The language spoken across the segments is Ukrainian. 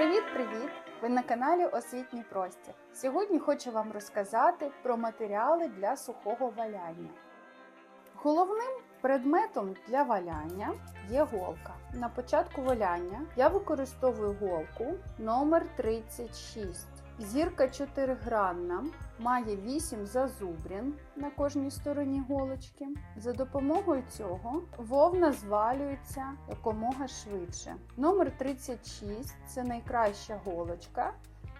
Привіт-привіт! Ви на каналі Освітній простір. Сьогодні хочу вам розказати про матеріали для сухого валяння. Головним предметом для валяння є голка. На початку валяння я використовую голку номер 36. Зірка 4-гранна, має 8 зазубрін на кожній стороні голочки. За допомогою цього вовна звалюється якомога швидше. Номер 36 це найкраща голочка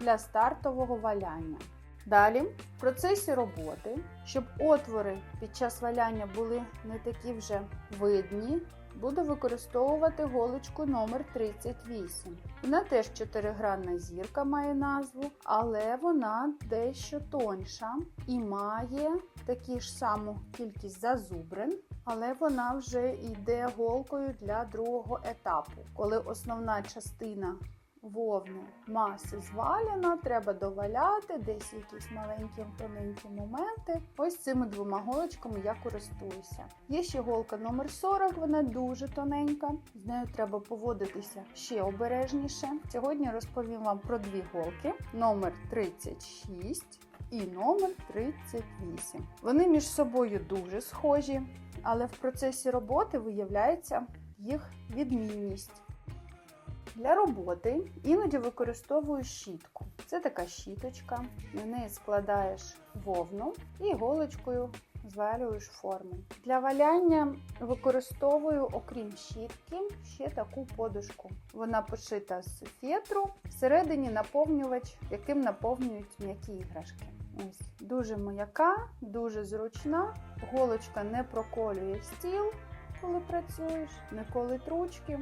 для стартового валяння. Далі, в процесі роботи, щоб отвори під час валяння були не такі вже видні, буду використовувати голочку номер 38. Вона теж 4-гранна зірка має назву, але вона дещо тоньша і має таку ж саму кількість зазубрин, але вона вже йде голкою для другого етапу, коли основна частина вовни маси звалена, треба доваляти, десь якісь маленькі тоненькі моменти. Ось цими двома голочками я користуюся. Є ще голка номер 40, вона дуже тоненька. З нею треба поводитися ще обережніше. Сьогодні розповім вам про дві голки: номер 36 і номер 38. Вони між собою дуже схожі, але в процесі роботи виявляється їх відмінність. Для роботи іноді використовую щітку. Це така щіточка, на неї складаєш вовну і голочкою звалюєш форму. Для валяння використовую, окрім щітки, ще таку подушку. Вона пошита з фетру, всередині наповнювач, яким наповнюють м'які іграшки. Ось дуже м'яка, дуже зручна. Голочка не проколює стіл, коли працюєш, не колить ручки.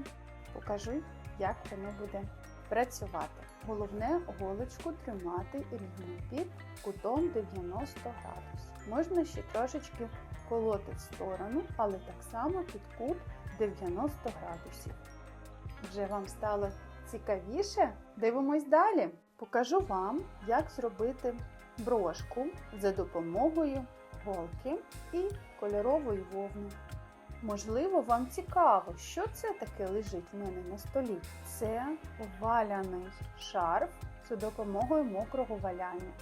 Покажу як воно буде працювати. Головне голочку тримати рівно під кутом 90 градусів. Можна ще трошечки колоти в сторону, але так само під кут 90 градусів. Вже вам стало цікавіше? Дивимось далі. Покажу вам, як зробити брошку за допомогою голки і кольорової вовни. Можливо, вам цікаво, що це таке лежить в мене на столі. Це валяний шарф за допомогою мокрого валяння.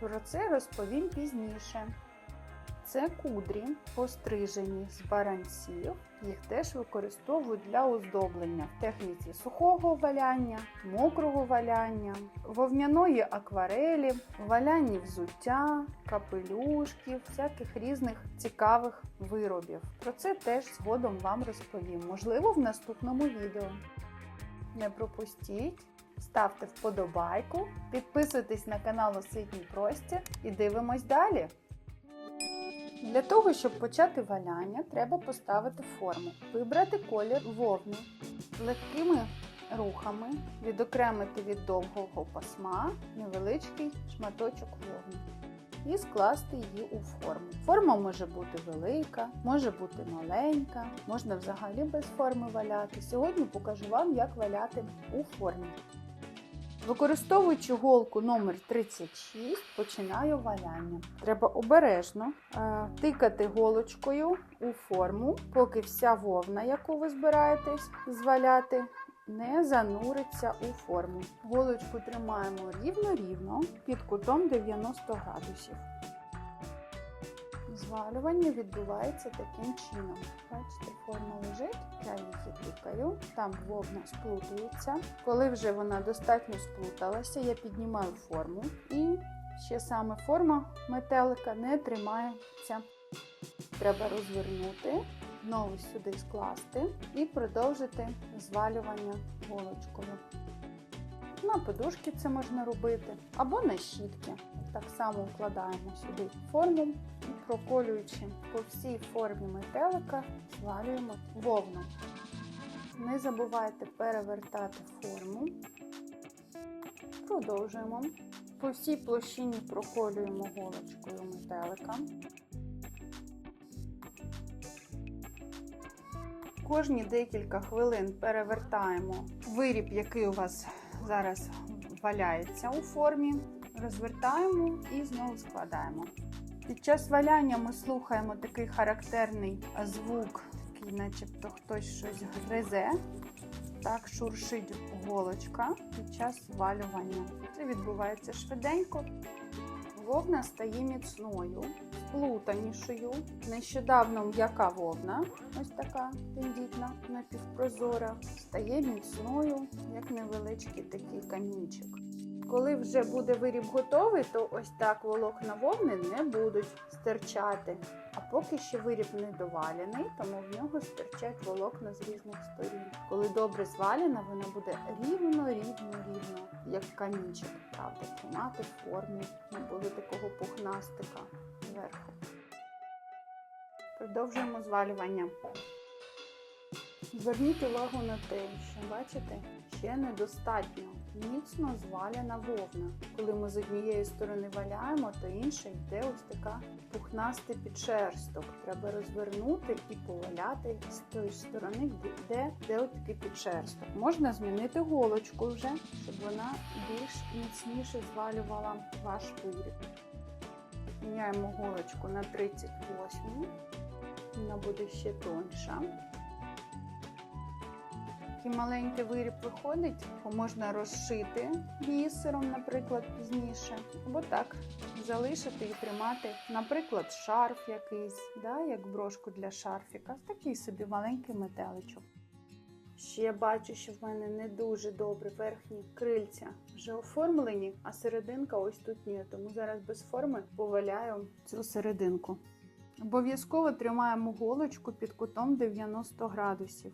Про це розповім пізніше. Це кудрі, пострижені з баранців. Їх теж використовують для оздоблення в техніці сухого валяння, мокрого валяння, вовняної акварелі, валянні взуття, капелюшків, всяких різних цікавих виробів. Про це теж згодом вам розповім, можливо, в наступному відео. Не пропустіть, ставте вподобайку, підписуйтесь на канал Освітній Простір і дивимось далі. Для того, щоб почати валяння, треба поставити форму, вибрати колір вовни, легкими рухами відокремити від довгого пасма невеличкий шматочок вовни і скласти її у форму. Форма може бути велика, може бути маленька, можна взагалі без форми валяти. Сьогодні покажу вам, як валяти у формі. Використовуючи голку номер 36 починаю валяння. Треба обережно е, тикати голочкою у форму, поки вся вовна, яку ви збираєтесь зваляти, не зануриться у форму. Голочку тримаємо рівно-рівно під кутом 90 градусів. Звалювання відбувається таким чином. Бачите, форма лежить, я її тикаю, там вовна сплутується. Коли вже вона достатньо сплуталася, я піднімаю форму і ще саме форма метелика не тримається. Треба розвернути, знову сюди скласти і продовжити звалювання голочкою. На подушки це можна робити, або на щітки. Так само вкладаємо сюди форму проколюючи по всій формі метелика, звалюємо вовну. Не забувайте перевертати форму. Продовжуємо. По всій площині проколюємо голочкою метелика. Кожні декілька хвилин перевертаємо виріб, який у вас зараз валяється у формі, розвертаємо і знову складаємо. Під час валяння ми слухаємо такий характерний звук, який начебто хтось щось гризе. так шуршить голочка під час валювання. Це відбувається швиденько. Вовна стає міцною, сплутанішою. Нещодавно м'яка вовна, ось така тендітна, напівпрозора, стає міцною, як невеличкий такий камінчик. Коли вже буде виріб готовий, то ось так волокна вовни не будуть стирчати. А поки ще виріб не довалений, тому в нього стирчать волокна з різних сторін. Коли добре звалена, вона буде рівно, рівно, рівно, як камінчик, правда, тримати форму, не буде такого пухнастика зверху. Продовжуємо звалювання. Зверніть увагу на те, що бачите, ще недостатньо міцно зваляна вовна. Коли ми з однієї сторони валяємо, то інша йде ось така пухнастий підшерсток. Треба розвернути і поваляти з тої сторони, де, де такий підшерсток. Можна змінити голочку вже, щоб вона більш міцніше звалювала ваш виріб. Міняємо голочку на 38, вона буде ще тонша. Такий маленький виріб виходить, можна розшити бісером, наприклад, пізніше, або так залишити і тримати, наприклад, шарф якийсь, да, як брошку для шарфіка. Такий собі маленький метеличок. Ще я бачу, що в мене не дуже добре верхні крильця вже оформлені, а серединка ось тут ні. Тому зараз без форми поваляю цю серединку. Обов'язково тримаємо голочку під кутом 90 градусів.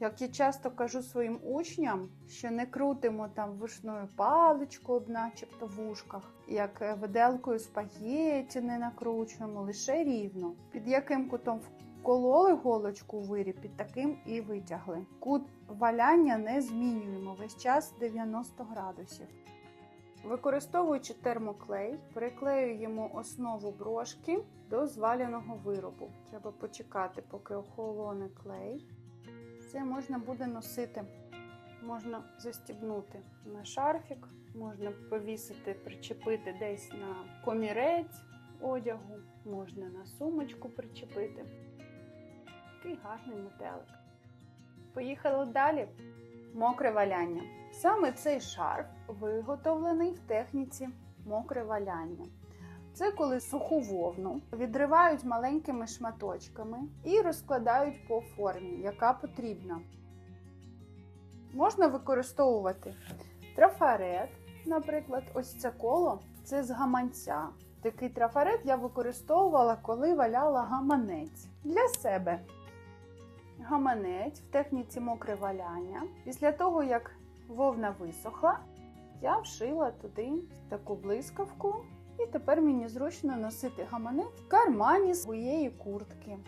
Як я часто кажу своїм учням, що не крутимо там вишною паличкою, начебто в ушках, як виделкою спагєті не накручуємо, лише рівно. Під яким кутом вкололи голочку у виріб, під таким і витягли. Кут валяння не змінюємо весь час 90 градусів. Використовуючи термоклей, приклеюємо основу брошки до зваляного виробу. Треба почекати, поки охолоне клей. Це можна буде носити, можна застібнути на шарфік, можна повісити, причепити десь на комірець одягу, можна на сумочку причепити. Такий гарний метелик. Поїхали далі. Мокре валяння. Саме цей шарф виготовлений в техніці мокре валяння. Це коли суху вовну відривають маленькими шматочками і розкладають по формі, яка потрібна. Можна використовувати трафарет, наприклад, ось це коло це з гаманця. Такий трафарет я використовувала, коли валяла гаманець для себе. Гаманець в техніці мокре валяння. Після того, як вовна висохла, я вшила туди таку блискавку. І тепер мені зручно носити гаманець в кармані своєї куртки.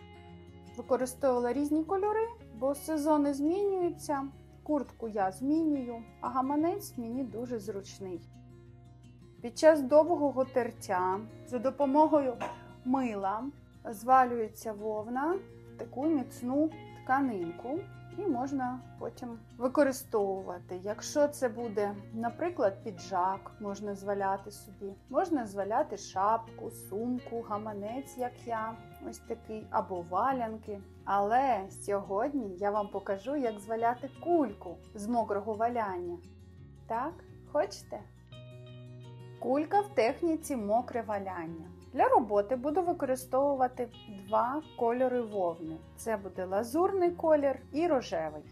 Використовувала різні кольори, бо сезони змінюються. Куртку я змінюю, а гаманець мені дуже зручний. Під час довгого тертя за допомогою мила звалюється вовна в таку міцну тканинку. І можна потім використовувати. Якщо це буде, наприклад, піджак, можна зваляти собі, можна зваляти шапку, сумку, гаманець, як я, ось такий, або валянки. Але сьогодні я вам покажу, як зваляти кульку з мокрого валяння. Так, хочете? Кулька в техніці мокре валяння. Для роботи буду використовувати два кольори вовни. Це буде лазурний колір і рожевий.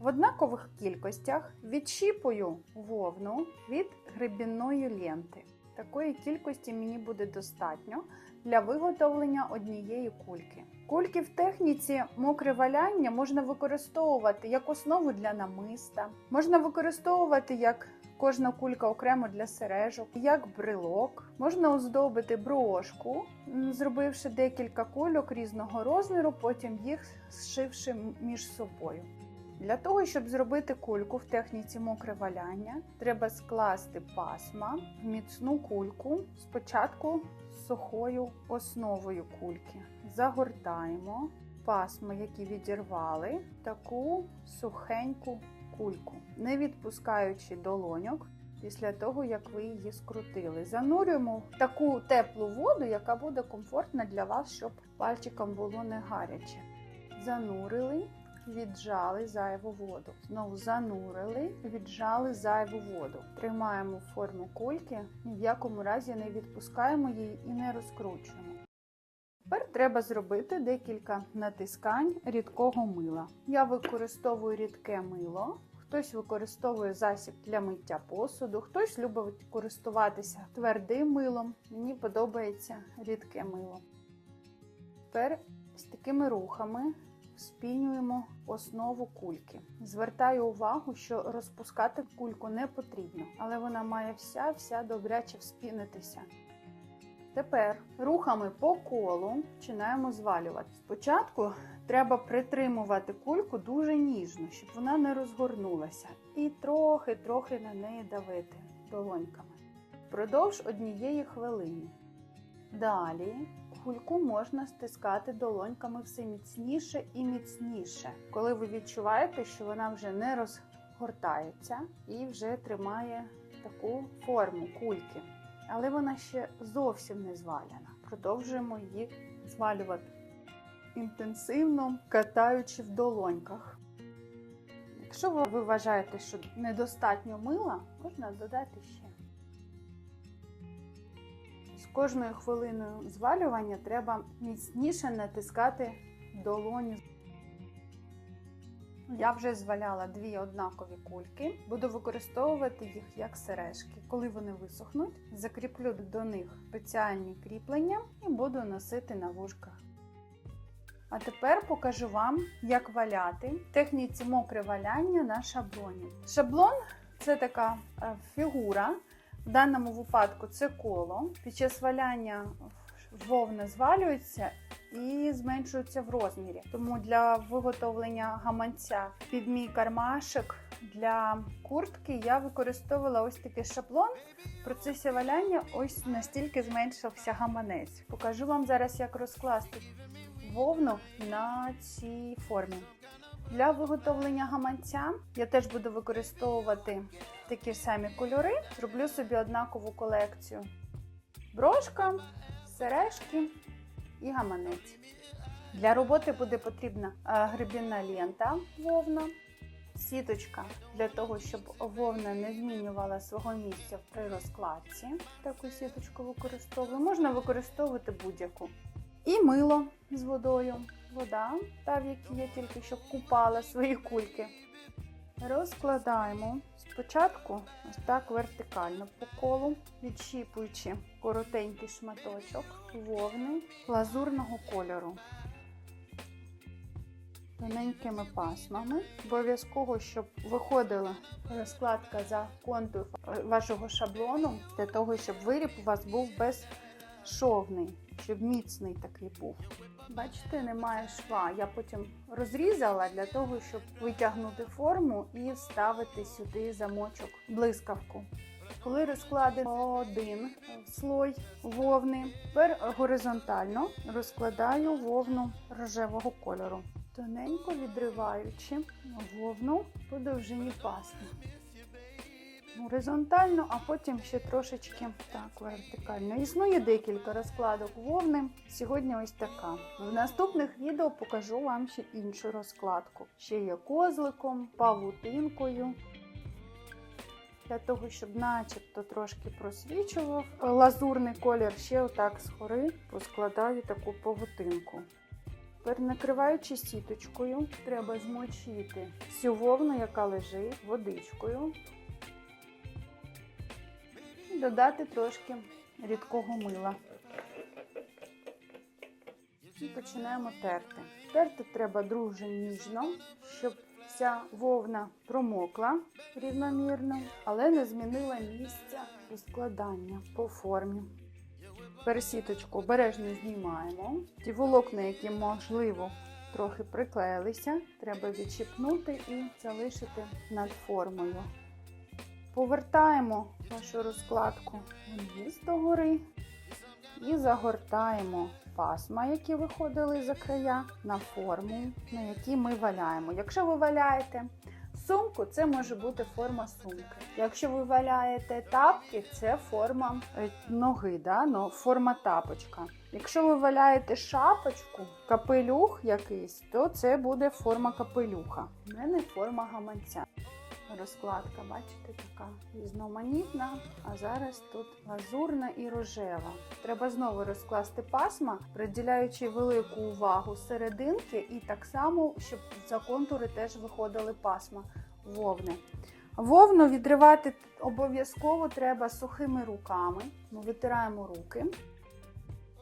В однакових кількостях відщіпую вовну від гребінної ленти. Такої кількості мені буде достатньо для виготовлення однієї кульки. Кульки в техніці мокре валяння можна використовувати як основу для намиста, можна використовувати як Кожна кулька окремо для сережок, як брелок. Можна оздобити брошку, зробивши декілька кульок різного розміру, потім їх зшивши між собою. Для того, щоб зробити кульку в техніці мокре валяння, треба скласти пасма в міцну кульку, спочатку з сухою основою кульки. Загортаємо пасма, які відірвали, таку сухеньку кульку, не відпускаючи долоньок після того, як ви її скрутили. Занурюємо в таку теплу воду, яка буде комфортна для вас, щоб пальчикам було не гаряче. Занурили, віджали зайву воду. Знову занурили, віджали зайву воду. Тримаємо форму кульки, ні в якому разі не відпускаємо її і не розкручуємо. Тепер треба зробити декілька натискань рідкого мила. Я використовую рідке мило. Хтось використовує засіб для миття посуду, хтось любить користуватися твердим милом. Мені подобається рідке мило. Тепер з такими рухами спінюємо основу кульки. Звертаю увагу, що розпускати кульку не потрібно, але вона має вся-вся добряче вспінитися. Тепер рухами по колу починаємо звалювати. Спочатку треба притримувати кульку дуже ніжно, щоб вона не розгорнулася, і трохи-трохи на неї давити долоньками. Впродовж однієї хвилини. Далі кульку можна стискати долоньками все міцніше і міцніше, коли ви відчуваєте, що вона вже не розгортається і вже тримає таку форму кульки. Але вона ще зовсім не зваляна. Продовжуємо її звалювати інтенсивно катаючи в долоньках. Якщо ви вважаєте, що недостатньо мила, можна додати ще. З кожною хвилиною звалювання треба міцніше натискати долоні. Я вже зваляла дві однакові кульки, буду використовувати їх як сережки. Коли вони висохнуть, закріплю до них спеціальні кріплення і буду носити на вушках. А тепер покажу вам, як валяти техніці мокре валяння на шаблоні. Шаблон це така е, фігура. В даному випадку це коло. Під час валяння вовна звалюється і зменшується в розмірі. Тому для виготовлення гаманця під мій кармашик для куртки я використовувала ось такий шаблон. В процесі валяння ось настільки зменшився гаманець. Покажу вам зараз, як розкласти вовну на цій формі. Для виготовлення гаманця я теж буду використовувати такі ж самі кольори. Зроблю собі однакову колекцію. Брошка, сережки і гаманець. Для роботи буде потрібна е, гребінна лента вовна, сіточка для того, щоб вовна не змінювала свого місця при розкладці. Таку сіточку використовую. Можна використовувати будь-яку. І мило з водою. Вода, та в якій я тільки що купала свої кульки. Розкладаємо спочатку ось так вертикально по колу, відщіпуючи коротенький шматочок вовни лазурного кольору. Тоненькими пасмами. Обов'язково, щоб виходила розкладка за контур вашого шаблону, для того, щоб виріб у вас був безшовний, щоб міцний такий був. Бачите, немає шва. Я потім розрізала для того, щоб витягнути форму і вставити сюди замочок блискавку. Коли розкладено один слой вовни, тепер горизонтально розкладаю вовну рожевого кольору, тоненько відриваючи вовну по довжині пасми. Горизонтально, а потім ще трошечки так вертикально. Існує декілька розкладок вовни. Сьогодні ось така. В наступних відео покажу вам ще іншу розкладку. Ще є козликом, павутинкою. Для того, щоб начебто трошки просвічував лазурний колір, ще отак згори поскладаю таку павутинку. Тепер накриваючи сіточкою, треба змочити всю вовну, яка лежить водичкою додати трошки рідкого мила. І починаємо терти. Терти треба дуже ніжно, щоб вся вовна промокла рівномірно, але не змінила місця складання по формі. Пересіточку обережно знімаємо. Ті волокна, які можливо трохи приклеїлися, треба відчіпнути і залишити над формою. Повертаємо нашу розкладку вниз догори і загортаємо пасма, які виходили за края, на форму, на якій ми валяємо. Якщо ви валяєте сумку, це може бути форма сумки. Якщо ви валяєте тапки, це форма ноги, да? ну, форма тапочка. Якщо ви валяєте шапочку, капелюх якийсь, то це буде форма капелюха. У мене форма гаманця. Розкладка, бачите, така різноманітна, а зараз тут лазурна і рожева. Треба знову розкласти пасма, приділяючи велику увагу серединки, і так само, щоб за контури теж виходили пасма вовни. Вовну відривати обов'язково треба сухими руками. Ми витираємо руки,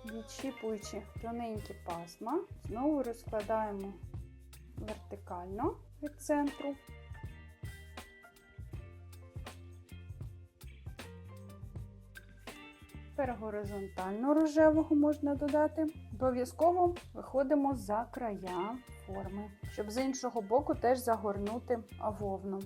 відщіпуючи тоненькі пасма, знову розкладаємо вертикально від центру. Тепер горизонтально рожевого можна додати. Обов'язково виходимо за края форми, щоб з іншого боку теж загорнути вовну.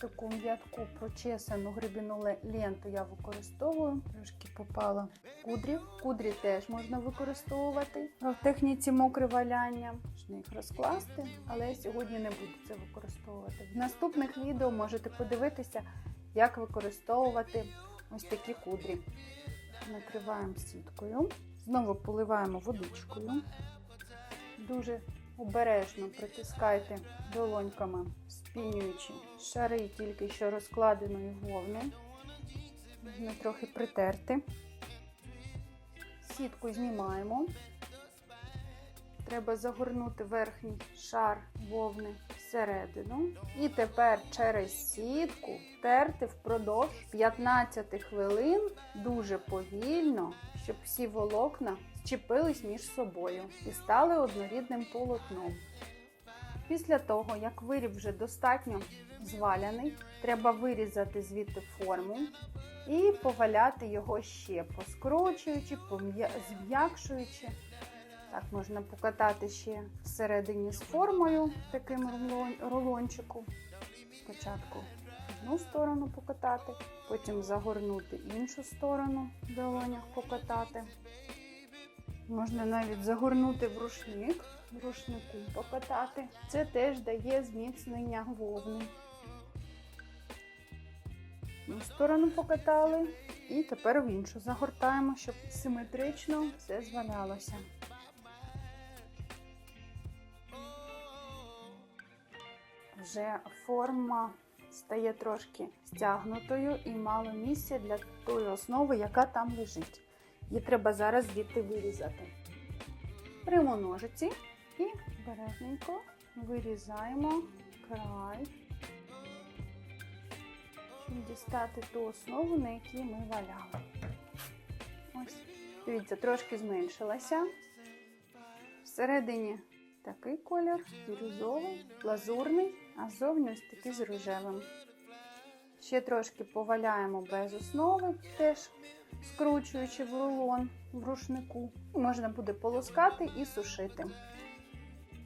Таку м'ятку прочесану грибіну ленту я використовую. Трошки попала кудрів. Кудрі теж можна використовувати в техніці мокре валяння. Можна їх розкласти, але я сьогодні не буду це використовувати. В наступних відео можете подивитися, як використовувати ось такі кудрі. Накриваємо сіткою, знову поливаємо водичкою. Дуже обережно притискайте долоньками, спінюючи шари тільки що розкладеної вовни. Можна трохи притерти. Сітку знімаємо. Треба загорнути верхній шар вовни всередину. І тепер через сітку терти впродовж 15 хвилин дуже повільно, щоб всі волокна зчепились між собою і стали однорідним полотном. Після того, як виріб вже достатньо зваляний, треба вирізати звідти форму і поваляти його ще, поскрочуючи, зм'якшуючи. Так, можна покатати ще всередині з формою таким рулончику. Спочатку одну сторону покатати, потім загорнути іншу сторону в долонях покатати. Можна навіть загорнути в рушник, в рушнику покатати. Це теж дає зміцнення вовни. Одну сторону покатали і тепер в іншу загортаємо, щоб симетрично все звалялося. Вже форма стає трошки стягнутою і мало місця для тої основи, яка там лежить. Її треба зараз звідти вирізати. Беремо ножиці і бережненько вирізаємо край, щоб дістати ту основу, на якій ми валяли. Ось, дивіться, трошки зменшилася. Всередині такий колір, бірюзовий, лазурний, а зовні ось такий з рожевим. Ще трошки поваляємо без основи, теж скручуючи в рулон в рушнику. Можна буде полоскати і сушити.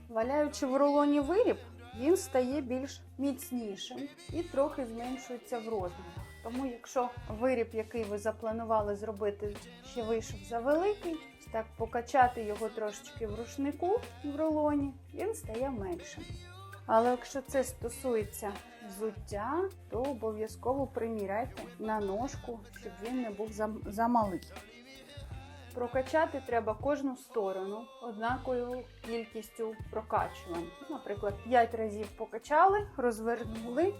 Валяючи в рулоні виріб, він стає більш міцнішим і трохи зменшується в розмірах. Тому, якщо виріб, який ви запланували зробити, ще вийшов за великий, так покачати його трошечки в рушнику в рулоні, він стає меншим. Але якщо це стосується взуття, то обов'язково приміряйте на ножку, щоб він не був замалий. Прокачати треба кожну сторону однаковою кількістю прокачувань. Наприклад, 5 разів покачали, розвернули,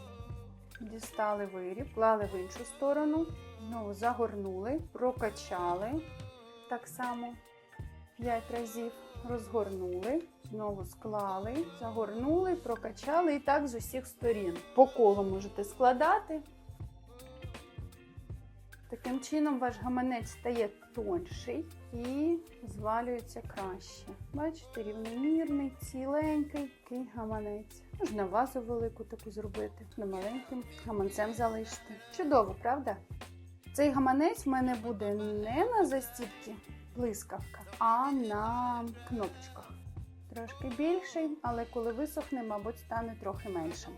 дістали виріб, клали в іншу сторону, знову загорнули, прокачали так само 5 разів, розгорнули, знову склали, загорнули, прокачали і так з усіх сторін. По колу можете складати. Таким чином ваш гаманець стає тонший і звалюється краще. Бачите, рівномірний, ціленький такий гаманець. Можна вазу велику таку зробити, на маленьким гаманцем залишити. Чудово, правда? Цей гаманець в мене буде не на застіпці блискавка, а на кнопочках. Трошки більший, але коли висохне, мабуть, стане трохи меншим.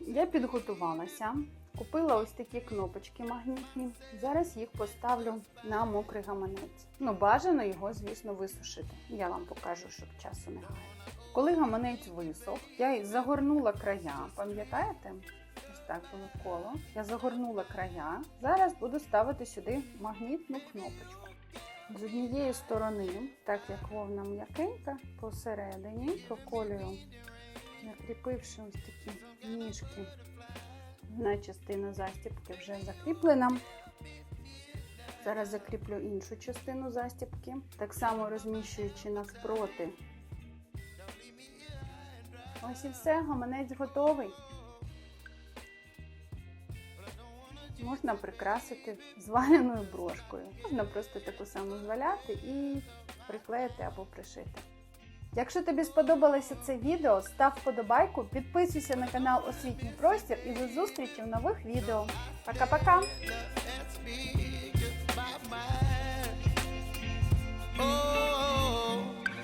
Я підготувалася. Купила ось такі кнопочки магнітні. Зараз їх поставлю на мокрий гаманець. Ну, бажано його, звісно, висушити. Я вам покажу, щоб часу не гаяти. Коли гаманець висох, я загорнула края, пам'ятаєте? Ось так було коло. Я загорнула края. Зараз буду ставити сюди магнітну кнопочку. З однієї сторони, так як вовна м'якенька, посередині проколюю, накріпивши ось такі ніжки. Одна частина застібки вже закріплена. Зараз закріплю іншу частину застібки, так само розміщуючи навпроти. Ось і все, гаманець готовий. Можна прикрасити зваляною брошкою. Можна просто таку саму зваляти і приклеїти або пришити. Якщо тобі сподобалося це відео, став вподобайку, підписуйся на канал Освітній Простір і до зустрічі в нових відео. Пока-пока!